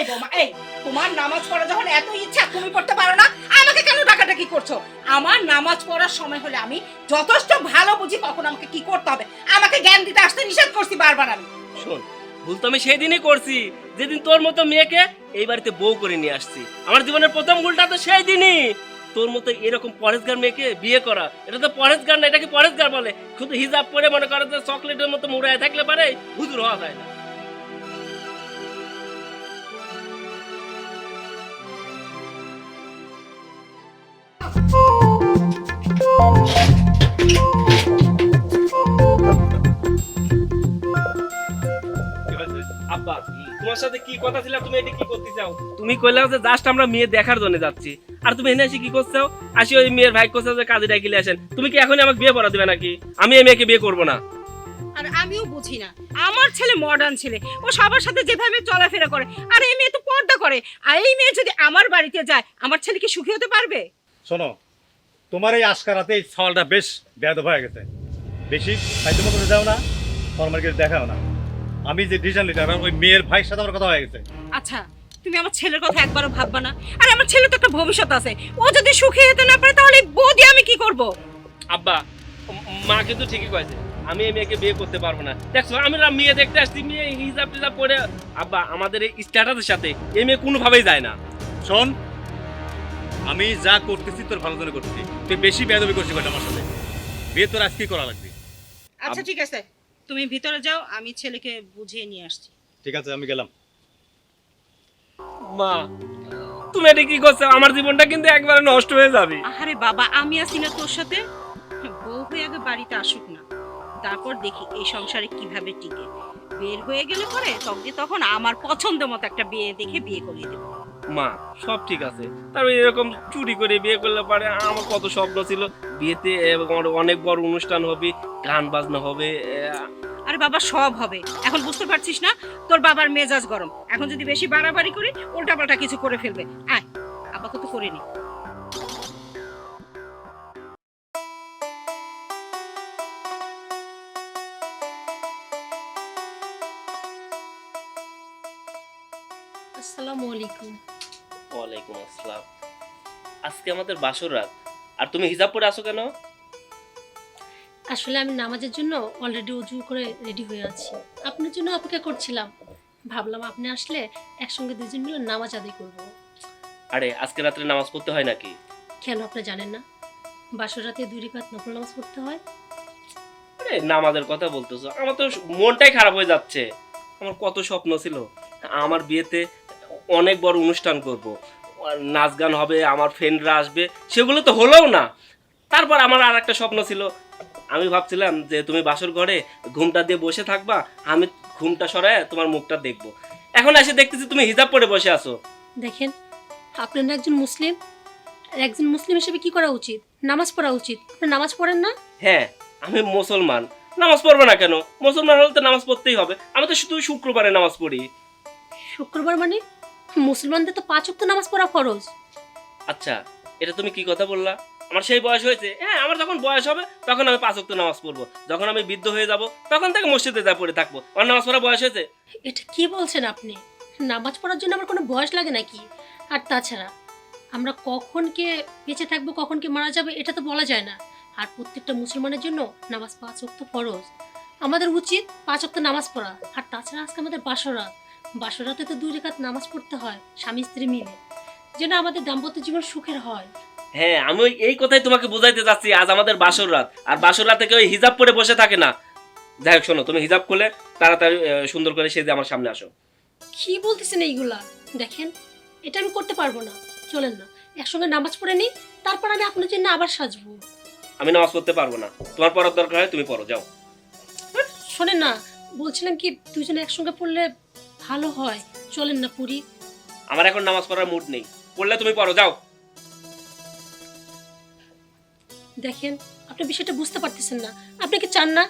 এই বৌমা, এই, তোমার নামাজ পড়া যখন এত ইচ্ছা, তুমি পড়তে পারো না, আমাকে কেন ডাকাডাকি করছ? আমার নামাজ পড়ার সময় হলে আমি যথেষ্ট ভালো বুঝি কখন আমাকে কি করতে হবে। আমাকে জ্ঞান দিতে আসতে নিষেধ করছি বারবার আমি। শোন, ভুল তো আমি করছি। যেদিন তোর মতো মেয়েকে এই বাড়িতে বউ করে নিয়ে আসছি। আমার জীবনের প্রথম ভুলটা তো সেই দিনই তোর মতো এরকম পরেশগার মেয়েকে বিয়ে করা, এটা তো পরেশগার না এটাকে পরেশগার বলে? শুধু হিজাব পরে মনে করে চকলেটের মতো মুড়ায় থাকলে পারে, হুজুর হওয়া যায় না। তুমি কইলাও যে জাস্ট আমরা মেয়ে দেখার জন্য যাচ্ছি। আর তুমি এনে কি করছ আসি ওই মেয়ের ভাই যে কাজে ডাকিলে আসেন। তুমি কি এখনই আমাকে বিয়ে পড়া দিবে নাকি? আমি এই মেয়েকে বিয়ে করব না। আর আমিও বুঝি না। আমার ছেলে মডার্ন ছেলে। ও সবার সাথে যেভাবে চলাফেরা করে, আর এই মেয়ে তো পর্দা করে। আর এই মেয়ে যদি আমার বাড়িতে যায়, আমার ছেলে কি সুখী হতে পারবে? শোনো তোমার এই আজকারাতে এই সওয়ালটা বেশ ব্যাধ হয়ে গেছে। বেশি খাইতে মতো যাও না ফরমার্কেট দেখাও না। আমি যে ডিসিশন নিতে হবে ওই মেয়ের ভাইয়ের সাথে আমার কথা হয়ে গেছে। আচ্ছা তুমি আমার ছেলের কথা একবারও ভাববা না। আর আমার ছেলে তো একটা ভবিষ্যৎ আছে। ও যদি সুখী হতে না পারে তাহলে দিয়ে আমি কি করব? আব্বা মা কিন্তু ঠিকই কয়েছে আমি এই মেয়েকে বিয়ে করতে পারব না। দেখছ আমি না মেয়ে দেখতে আসছি মেয়ে হিজাব টিজাব পরে আব্বা আমাদের এই স্ট্যাটাসের সাথে এই মেয়ে কোনোভাবেই যায় না। শোন আমি যা করতেছি তোর ভালো জন্য করতেছি। তুই বেশি বেদবি করছিস কয়টা আমার সাথে। বিয়ে তোর আজকেই করা লাগবে। আচ্ছা ঠিক আছে। তুমি ভিতরে যাও আমি ছেলেকে বুঝিয়ে নিয়ে আসছি। ঠিক আছে আমি গেলাম। মা তুমি এটা কি করছ? আমার জীবনটা কিন্তু একবারে নষ্ট হয়ে যাবে। আরে বাবা আমি আছি না তোর সাথে? বউ হয়ে আগে বাড়িতে আসুক না। তারপর দেখি এই সংসারে কীভাবে টিকে। বের হয়ে গেলে পরে তখন তখন আমার পছন্দ মতো একটা বিয়ে দেখে বিয়ে করিয়ে দেবো। মা, সব ঠিক আছে। তারপর এরকম চুরি করে বিয়ে করলে পারে, আমার কত স্বপ্ন ছিল। বিয়েতে অনেক বড় অনুষ্ঠান হবে, গান বাজনা হবে আরে বাবা, সব হবে। এখন বুঝতে পারছিস না, তোর বাবার মেজাজ গরম। এখন যদি বেশি বাড়াবাড়ি করি, উল্টাপাল্টা কিছু করে ফেলবে। আয়, আপাতত করে আসসালামু আলাইকুম। ওয়ালাইকুম আসসালাম। আজকে আমাদের বাসর রাত। আর তুমি হিজাব পরে আসো কেন? আসলে আমি নামাজের জন্য অলরেডি উজু করে রেডি হয়ে আছি। আপনার জন্য অপেক্ষা করছিলাম। ভাবলাম আপনি আসলে একসঙ্গে দুজন মিলে নামাজ আদায় করব। আরে আজকে রাত্রে নামাজ পড়তে হয় নাকি? কেন আপনি জানেন না? বাসর রাতে দুই রেখাত নফল নামাজ পড়তে হয়। আরে নামাজের কথা বলতেছো। আমার তো মনটাই খারাপ হয়ে যাচ্ছে। আমার কত স্বপ্ন ছিল। আমার বিয়েতে অনেক বড় অনুষ্ঠান করব। নাচ গান হবে আমার ফ্রেন্ডরা আসবে সেগুলো তো হলোও না। তারপর আমার আর একটা স্বপ্ন ছিল। আমি ভাবছিলাম যে তুমি বাসর ঘরে ঘুমটা দিয়ে বসে থাকবা আমি ঘুমটা সরায় তোমার মুখটা দেখব। এখন এসে দেখতেছি তুমি হিজাব পরে বসে আছো। দেখেন আপনার একজন মুসলিম একজন মুসলিম হিসেবে কি করা উচিত? নামাজ পড়া উচিত। আপনি নামাজ পড়েন না? হ্যাঁ আমি মুসলমান। নামাজ পড়ব না কেন? মুসলমান হলে তো নামাজ পড়তেই হবে। আমি তো শুধু শুক্রবারে নামাজ পড়ি। শুক্রবার মানে? মুসলমানদের তো পাঁচ ওয়াক্ত নামাজ পড়া ফরজ। আচ্ছা এটা তুমি কি কথা বললা? আমার সেই বয়স হয়েছে। হ্যাঁ আমার যখন বয়স হবে তখন আমি পাঁচ ওয়াক্ত নামাজ পড়ব। যখন আমি বৃদ্ধ হয়ে যাব তখন থেকে মসজিদে যা পড়ে থাকব। আমার নামাজ পড়া বয়স হয়েছে? এটা কি বলছেন আপনি? নামাজ পড়ার জন্য আমার কোনো বয়স লাগে নাকি? আর তাছাড়া আমরা কখন কে বেঁচে থাকব কখন কে মারা যাবে এটা তো বলা যায় না। আর প্রত্যেকটা মুসলমানের জন্য নামাজ পাঁচ ওয়াক্ত ফরজ। আমাদের উচিত পাঁচ ওয়াক্ত নামাজ পড়া। আর তাছাড়া আজকে আমাদের বাসরাত বাসরাতে তো দুই রেখাত নামাজ পড়তে হয় স্বামী স্ত্রী মিলে। যেন আমাদের দাম্পত্য জীবন সুখের হয়। হ্যাঁ আমি এই কথাই তোমাকে বোঝাইতে যাচ্ছি আজ আমাদের বাসর রাত। আর বাসর রাতে কেউ হিজাব পরে বসে থাকে না। যাই হোক শোনো তুমি হিজাব করলে তাড়াতাড়ি সুন্দর করে সেজে আমার সামনে আসো। কি বলতেছেন এইগুলা? দেখেন এটা আমি করতে পারব না। চলেন না একসঙ্গে নামাজ পড়ে নিই তারপর আমি আপনার জন্য আবার সাজবো। আমি নামাজ পড়তে পারব না। তোমার পড়ার দরকার হয় তুমি পড়ো যাও। শোনেন না বলছিলাম কি দুজনে একসঙ্গে পড়লে ভালো হয়। চলেন না পুরী। আমার এখন নামাজ পড়ার মুড নেই। পড়লে তুমি পড়ো যাও। দেখেন আপনি বিষয়টা বুঝতে পারতেছেন না। আপনি কি চান না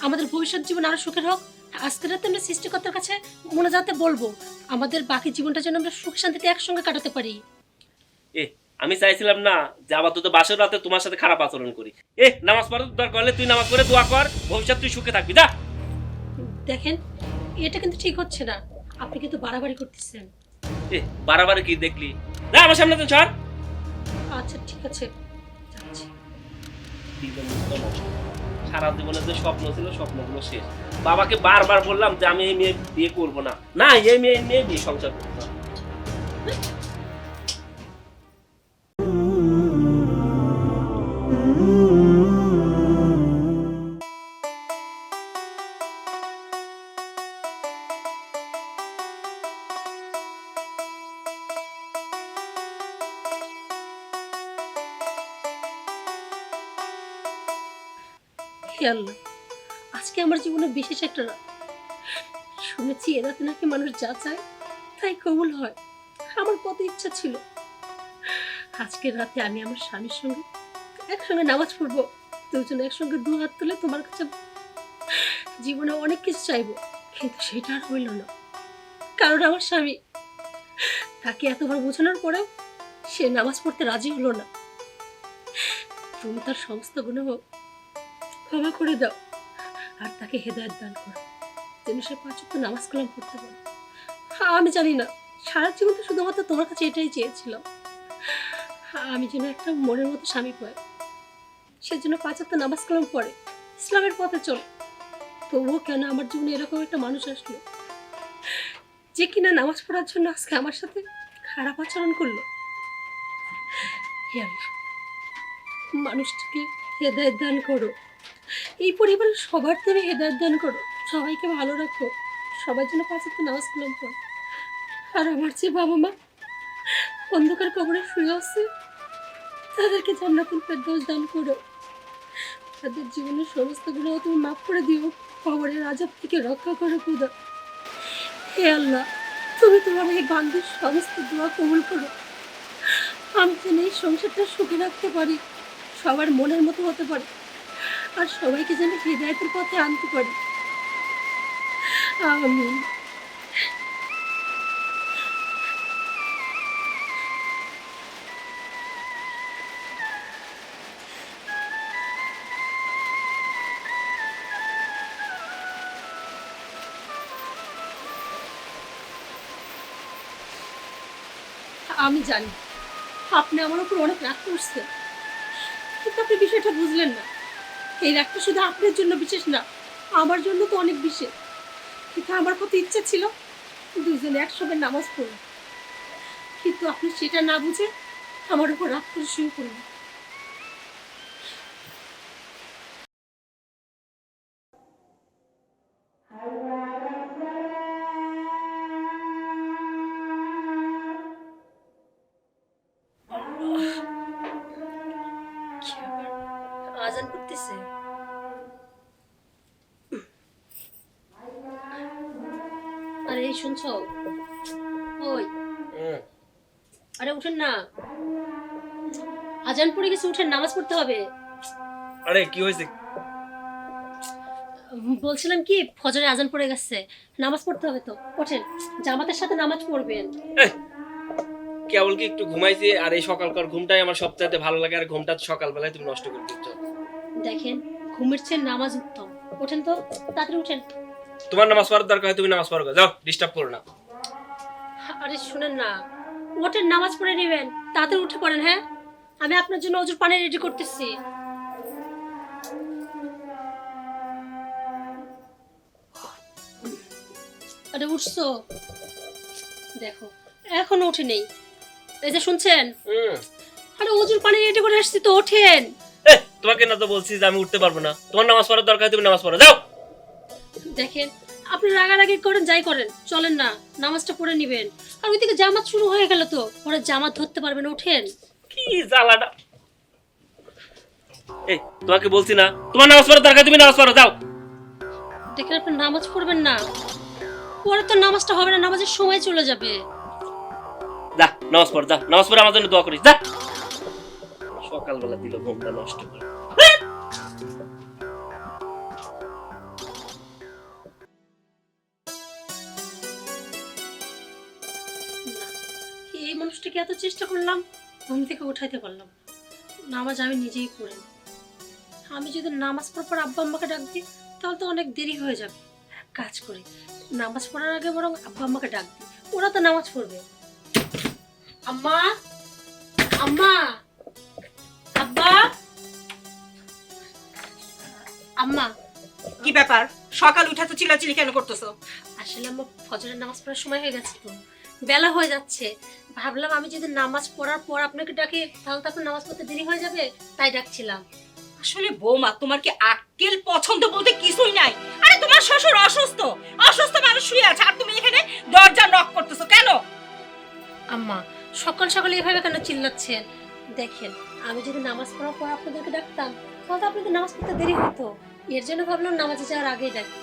আমাদের ভবিষ্যৎ জীবন আরও সুখের হোক? আজকের রাতে আমরা সৃষ্টিকর্তার কাছে মনে যাতে বলব আমাদের বাকি জীবনটা যেন আমরা সুখ শান্তিতে একসঙ্গে কাটাতে পারি। এ আমি চাইছিলাম না যে আবার তো বাসর রাতে তোমার সাথে খারাপ আচরণ করি। এ নামাজ পড়ার দরকার হলে তুই নামাজ পড়ে দোয়া কর ভবিষ্যৎ তুই সুখে থাকবি যা। দেখেন এটা কিন্তু ঠিক হচ্ছে না। আপনি কিন্তু বাড়াবাড়ি করতেছেন। এ বাড়াবাড়ি কি দেখলি? না আমার সামনে তো ছাড়। আচ্ছা ঠিক আছে যাচ্ছি। সারা জীবনে যে স্বপ্ন ছিল স্বপ্নগুলো শেষ। বাবাকে বারবার বললাম যে আমি এই মেয়ে বিয়ে করব না। না এই মেয়ে মেয়ে বিয়ে সংসার করব না। হে আল্লাহ। আজকে আমার জীবনে বিশেষ একটা রাত। শুনেছি এ রাতে নাকি মানুষ যা চায় তাই কবুল হয়। আমার কত ইচ্ছা ছিল। আজকের রাতে আমি আমার স্বামীর সঙ্গে একসঙ্গে নামাজ পড়ব। দুজন একসঙ্গে দু হাত তুলে তোমার কাছে জীবনে অনেক কিছু চাইব, কিন্তু সেটা আর হইল না। কারণ আমার স্বামী, তাকে এতবার বোঝানোর পরেও সে নামাজ পড়তে রাজি হলো না। তুমি তার সমস্ত গুণ ক্ষমা করে দাও। আর তাকে হেদায়ত দান করো। যেন সে পাঁচ নামাজ কালাম পড়তে পারে। আমি জানি না, সারা জীবন তো শুধুমাত্র তোমার কাছে এটাই চেয়েছিলাম। আমি যেন একটা মনের মতো স্বামী পাই। সেজন্য পাঁচ ওয়াক্ত নামাজ কালাম পড়ে, ইসলামের পথে চলে। তবুও কেন আমার জীবনে এরকম একটা মানুষ আসলো? যে কিনা নামাজ পড়ার জন্য আজকে আমার সাথে খারাপ আচরণ করল? মানুষটাকে হেদায়ত দান করো। এই পরিবারের সবার থেকে হেদায়ত দান করো। সবাইকে ভালো রাখো। সবার জন্য পাঁচাত্তর নামাজ কালাম করো আর আমার যে বাবা মা অন্ধকার কবরে শুয়ে আছে, তাদেরকে জান্নাতুল ফেরদৌস দান করো। তাদের জীবনের সমস্তগুলো তুমি মাফ করে দিও। কবরের আজাব থেকে রক্ষা করো খুদা। হে আল্লাহ, তুমি তোমার এই বান্ধব সমস্ত দোয়া কবুল করো। আমি যেন এই সংসারটা সুখে রাখতে পারি। সবার মনের মতো হতে পারে। আর সবাইকে যেন হৃদয়তের পথে আনতে পারি। আমিন। আমি জানি, আপনি আমার উপর অনেক রাগ করছেন, কিন্তু আপনি বিষয়টা বুঝলেন না। এই রাগটা শুধু আপনার জন্য বিশেষ না, আমার জন্য তো অনেক বিশেষ। কিন্তু আমার কত ইচ্ছা ছিল দুজনে একসঙ্গে নামাজ পড়ব কিন্তু আপনি সেটা না বুঝে আমার উপর রাগ করে শুরু করলেন। উঠেন না। আজান পড়ে গেছে উঠেন নামাজ পড়তে হবে। আরে কি হয়েছে? বলছিলাম কি ফজরে আজান পড়ে গেছে নামাজ পড়তে হবে তো। ওঠেন জামাতের সাথে নামাজ পড়বেন। কেবল কি একটু ঘুমাইছি? আর এই সকালকার ঘুমটাই আমার সবচাইতে ভালো লাগে আর ঘুমটা সকালবেলায় তুমি নষ্ট করে দিচ্ছ। দেখেন ঘুমের চেয়ে নামাজ উত্তম। ওঠেন তো তাড়াতাড়ি উঠেন। তোমার নামাজ পড়ার দরকার হয় তুমি নামাজ পড়ো যাও ডিস্টার্ব করো না। আরে শুনেন না ওঠেন নামাজ পড়ে নেবেন তাড়াতাড়ি উঠে পড়েন হ্যাঁ? আমি আপনার জন্য অজুর পানি রেডি করতেছি। আরে উঠছো? দেখো এখনও উঠে নেই এই যে শুনছেন? আরে অজুর পানি রেডি করে আসছি তো ওঠেন। তোমাকে না তো বলছি যে আমি উঠতে পারব না। তোমার নামাজ পড়ার দরকার তুমি নামাজ পড়ো। যাও! দেখেন আপনি রাগারাগি করেন যাই করেন চলেন না নামাজটা পড়ে নিবেন। আর ওইদিকে জামাত শুরু হয়ে গেল তো। পরে জামাত ধরতে পারবেন ওঠেন। কি জ্বালাটা এই তোমাকে বলছি না তোমার নামাজ পড়ার দরকার তুমি নামাজ পড়ো যাও। দেখেন আপনি নামাজ পড়বেন না। পরে তো নামাজটা হবে না নামাজের সময় চলে যাবে। যা নামাজ পড় যা নামাজ পড়ে আমার জন্য দোয়া করিস যা। সকালবেলা দিল ঘুমটা নষ্ট করে। মানুষটাকে এত চেষ্টা করলাম ঘুম থেকে উঠাইতে পারলাম নামাজ আমি নিজেই পড়ে নিই। আমি যদি নামাজ পড়ার পর আব্বা আম্মাকে ডাক দিই তাহলে তো অনেক দেরি হয়ে যাবে। এক কাজ করি। নামাজ পড়ার আগে বরং আব্বা আম্মাকে ডাক দিই। ওরা তো নামাজ পড়বে। আম্মা আম্মা আব্বা। আম্মা। কি ব্যাপার? সকাল উঠে তো চিল্লাচিল্লি কেন করতেছো? আসলে আমার ফজরের নামাজ পড়ার সময় হয়ে গেছে তো। বেলা হয়ে যাচ্ছে। ভাবলাম আমি যদি নামাজ পড়ার পর আপনাকে ডাকি তাহলে তো আপনার নামাজ পড়তে দেরি হয়ে যাবে তাই ডাকছিলাম। আসলে বৌমা তোমার কি আক্কেল পছন্দ বলতে কিছুই নাই? আরে তোমার শ্বশুর অসুস্থ। অসুস্থ মানুষ শুয়ে আছে আর তুমি এখানে দরজা নক করতেছো কেন? আম্মা সকাল সকালে এভাবে কেন চিল্লাচ্ছেন দেখেন আমি যদি নামাজ পড়ার পর আপনাদেরকে ডাকতাম তাহলে তো আপনাদের নামাজ পড়তে দেরি হতো। এর জন্য ভাবলাম নামাজে যাওয়ার আগেই ডাকি।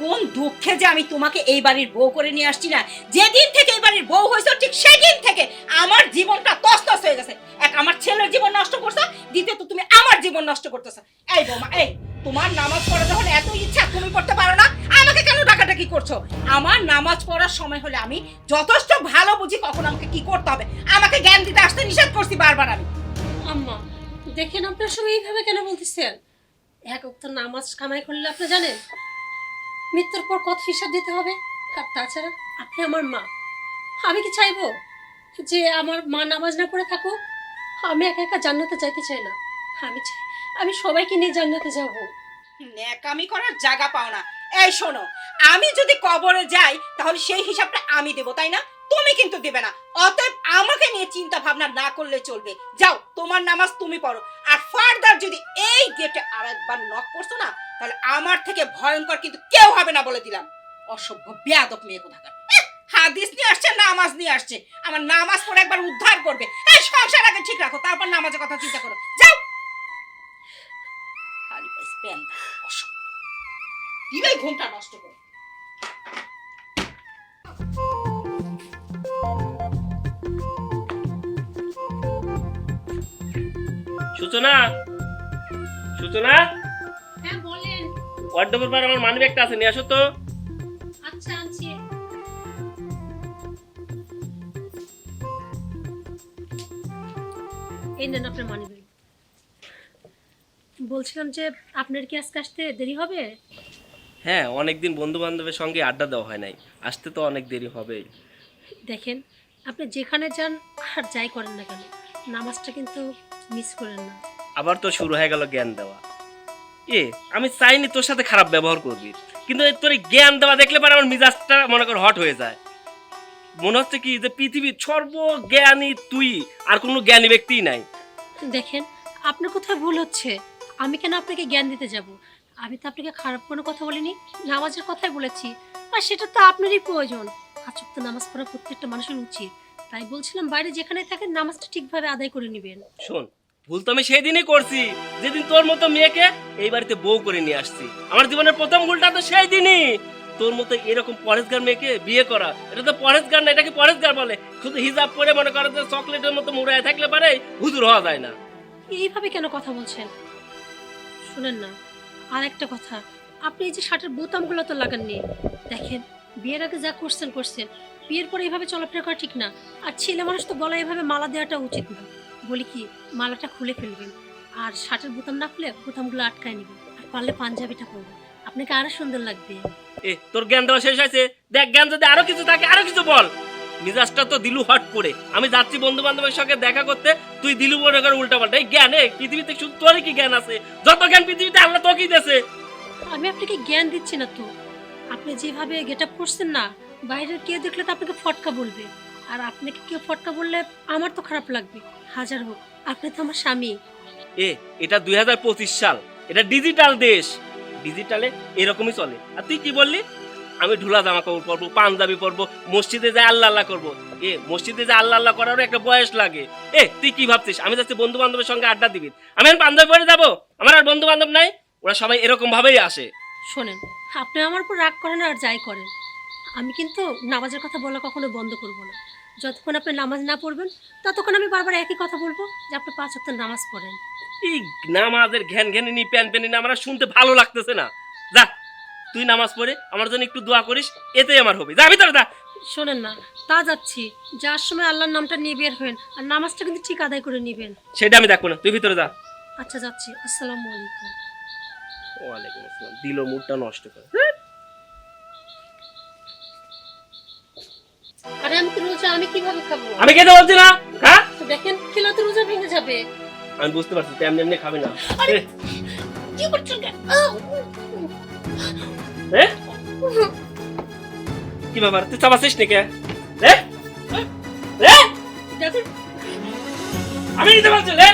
কোন দুঃখে যে আমি তোমাকে এই বাড়ির বউ করে নিয়ে আসছি না? যেদিন থেকে এই বাড়ির বউ হয়েছে, ঠিক সেদিন থেকে আমার জীবনটা তছতছ হয়ে গেছে। এক আমার ছেলের জীবন নষ্ট করছ দ্বিতীয়ত তুমি আমার জীবন নষ্ট করতেছো। এই বৌমা, এই, তোমার নামাজ পড়া যখন এত ইচ্ছা, তুমি পড়তে পারো না, আমাকে কেন ডাকাডাকি করছ? আমার নামাজ পড়ার সময় হলে আমি যথেষ্ট ভালো বুঝি কখন আমাকে কি করতে হবে। আমাকে জ্ঞান দিতে আসতে নিষেধ করছি বারবার আমি। আম্মা, দেখেন আপনার সবাই এইভাবে কেন বলতেছেন? এক অক্ত নামাজ কামাই করলে আপনি জানেন মৃত্যুর পর কত হিসাব দিতে হবে? আর তাছাড়া, আপনি আমার মা। আমি কি চাইব যে আমার মা নামাজ না পড়ে থাকুক? আমি একা একা জান্নাতে যাইতে চাই না। আমি চাই, আমি সবাইকে নিয়ে জান্নাতে যাব। ন্যাকামি করার জায়গা পাও না। এই শোনো, আমি যদি কবরে যাই, তাহলে সেই হিসাবটা আমি দেবো, তাই না? তুমি কিন্তু দেবে না। অতএব আমাকে নিয়ে চিন্তা ভাবনা না করলে চলবে। যাও, তোমার নামাজ তুমি পড়ো। আর ফার্দার যদি এই গেটে আরেকবার নক করছ না, তাহলে আমার থেকে ভয়ঙ্কর কিন্তু কেউ হবে না বলে দিলাম। অসভ্য, বেয়াদব মেয়ে কোথাকার। হাদিস নিয়ে আসছে, নামাজ নিয়ে আসছে। আমার নামাজ পড়ে একবার উদ্ধার করবে। এই, সংসার আগে ঠিক রাখো, তারপর নামাজের কথা চিন্তা করো। যাও। খালি পাইস প্যান অসভ্য। দিবেই ঘুমটা নষ্ট করে? সূচনা? সূচনা? হ্যাঁ বলেন। ওয়ার্ডোবের পর আমার মানিব্যাগটা আছে নিয়ে আসো তো। আচ্ছা আনছি। এই নেন আপনার মানি ব্যাগ বলছিলাম যে আপনার কি আজকে আসতে দেরি হবে? হ্যাঁ অনেকদিন বন্ধু বান্ধবের সঙ্গে আড্ডা দেওয়া হয় নাই। আসতে তো অনেক দেরি হবেই। দেখেন আপনি যেখানে যান আর যাই করেন না কেন নামাজটা কিন্তু মিস করেন না। আবার তো শুরু হয়ে গেল জ্ঞান দেওয়া। এ আমি চাইনি তোর সাথে খারাপ ব্যবহার করবি। কিন্তু তোর জ্ঞান দেওয়া দেখলে পরে আমার মিজাজটা মনে কর হট হয়ে যায়। মনে হচ্ছে কি যে পৃথিবীর সর্বজ্ঞানী তুই আর কোনো জ্ঞানী ব্যক্তিই নাই। দেখেন আপনার কোথায় ভুল হচ্ছে? আমি কেন আপনাকে জ্ঞান দিতে যাব? আমি তো আপনাকে খারাপ কোনো কথা বলিনি নামাজের কথাই বলেছি। আর সেটা তো আপনারই প্রয়োজন। আচক তো নামাজ পড়া প্রত্যেকটা মানুষের উচিত। তাই বলছিলাম বাইরে যেখানে থাকেন নামাজটা ঠিকভাবে আদায় করে নেবেন। শোন ভুল তো আমি সেই দিনই করছি। যেদিন তোর মতো মেয়েকে এই বাড়িতে বউ করে নিয়ে আসছি। আমার জীবনের প্রথম ভুলটা তো সেই দিনই তোর মতো এরকম পরেশগার মেয়েকে বিয়ে করা, এটা তো পরেশগার না এটাকে পরেশগার বলে? শুধু হিজাব পরে মনে করে যে চকলেটের মতো মুড়ায় থাকলে পারে, হুজুর হওয়া যায় না। এইভাবে কেন কথা বলছেন? শুনেন না আর একটা কথা। আপনি এই যে শার্টের বোতামগুলো তো লাগাননি, দেখেন, বিয়ের আগে যা করছেন করছেন। বিয়ের পরে এইভাবে চলাফেরা করা ঠিক না। আর ছেলে মানুষ তো গলায় এভাবে মালা দেওয়াটা উচিত না। বলি কি মালাটা খুলে ফেলবেন আর শার্টের বোতাম না খুলে বোতামগুলো আটকায় নেবেন। আর পারলে পাঞ্জাবিটা পরবেন। আপনাকে আরও সুন্দর লাগবে। এ তোর জ্ঞান দেওয়া শেষ হয়েছে? দেখ জ্ঞান যদি আরও কিছু থাকে আরও কিছু বল। মিজাজটা তো দিলু হট করে। আমি যাচ্ছি বন্ধু বান্ধবের সঙ্গে দেখা করতে তুই দিলু মনে করে উল্টা পাল্টা। এই জ্ঞান এ পৃথিবীতে শুধু তোরই কি জ্ঞান আছে? যত জ্ঞান পৃথিবীতে আল্লাহ তোকেই দেছে আমি আপনাকে জ্ঞান দিচ্ছি না তো। আপনি যেভাবে গেট আপ করছেন না বাইরের কেউ দেখলে তো আপনাকে ফটকা বলবে। আর আপনাকে কেউ ফটকা বললে আমার তো খারাপ লাগবে। হাজার হোক আপনি তো আমার স্বামী। এ এটা দুই হাজার পঁচিশ সাল। এটা ডিজিটাল দেশ। ডিজিটালে এরকমই চলে। আর তুই কি বললি? আমি ঢুলা জামা কাপড় পরবো পাঞ্জাবি পরবো মসজিদে যাই আল্লাহ আল্লাহ করব। এ মসজিদে যাই আল্লাহ আল্লাহ করারও একটা বয়স লাগে। এ তুই কি ভাবছিস? আমি যাচ্ছি বন্ধু বান্ধবের সঙ্গে আড্ডা দিবি। আমি এখন পাঞ্জাবি পরে যাব? আমার আর বন্ধু বান্ধব নাই? ওরা সবাই এরকম ভাবেই আসে। শোনেন আপনি আমার উপর রাগ করেন আর যাই করেন। আমি কিন্তু নামাজের কথা বলা কখনো বন্ধ করব না। যতক্ষণ আপনি নামাজ না পড়বেন ততক্ষণ আমি বারবার একই কথা বলব যে আপনি পাঁচ ওয়াক্ত নামাজ পড়েন। এই নামাজের ঘ্যান ঘ্যানি নি প্যান প্যানি আমার শুনতে ভালো লাগতেছে না। যা তুই নামাজ পড়ে আমার জন্য একটু দোয়া করিস এতেই আমার হবে। যা ভিতরে যা। শোনেন না তা যাচ্ছি। যার সময় আল্লাহর নামটা নিয়ে বের হবেন আর নামাজটা কিন্তু ঠিক আদায় করে নেবেন। সেটা আমি দেখব না তুই ভিতরে যা। আচ্ছা যাচ্ছি। আসসালামু আলাইকুম। ওয়ালাইকুম আসসালাম। দিল মুডটা নষ্ট করে। আরে আমি তো রোজা আমি কীভাবে খাব? আমি খেতে বলছি না হ্যাঁ? দেখেন খেলা তো রোজা ভেঙে যাবে। আমি বুঝতে পারছি তুই এমনি এমনি খাবি না। আরে! কি করছেন এ? কি ব্যাপার তুই চাপাচ্ছিস নাকি? এ? এ? দেখেন। আমি নিতে পারছি রে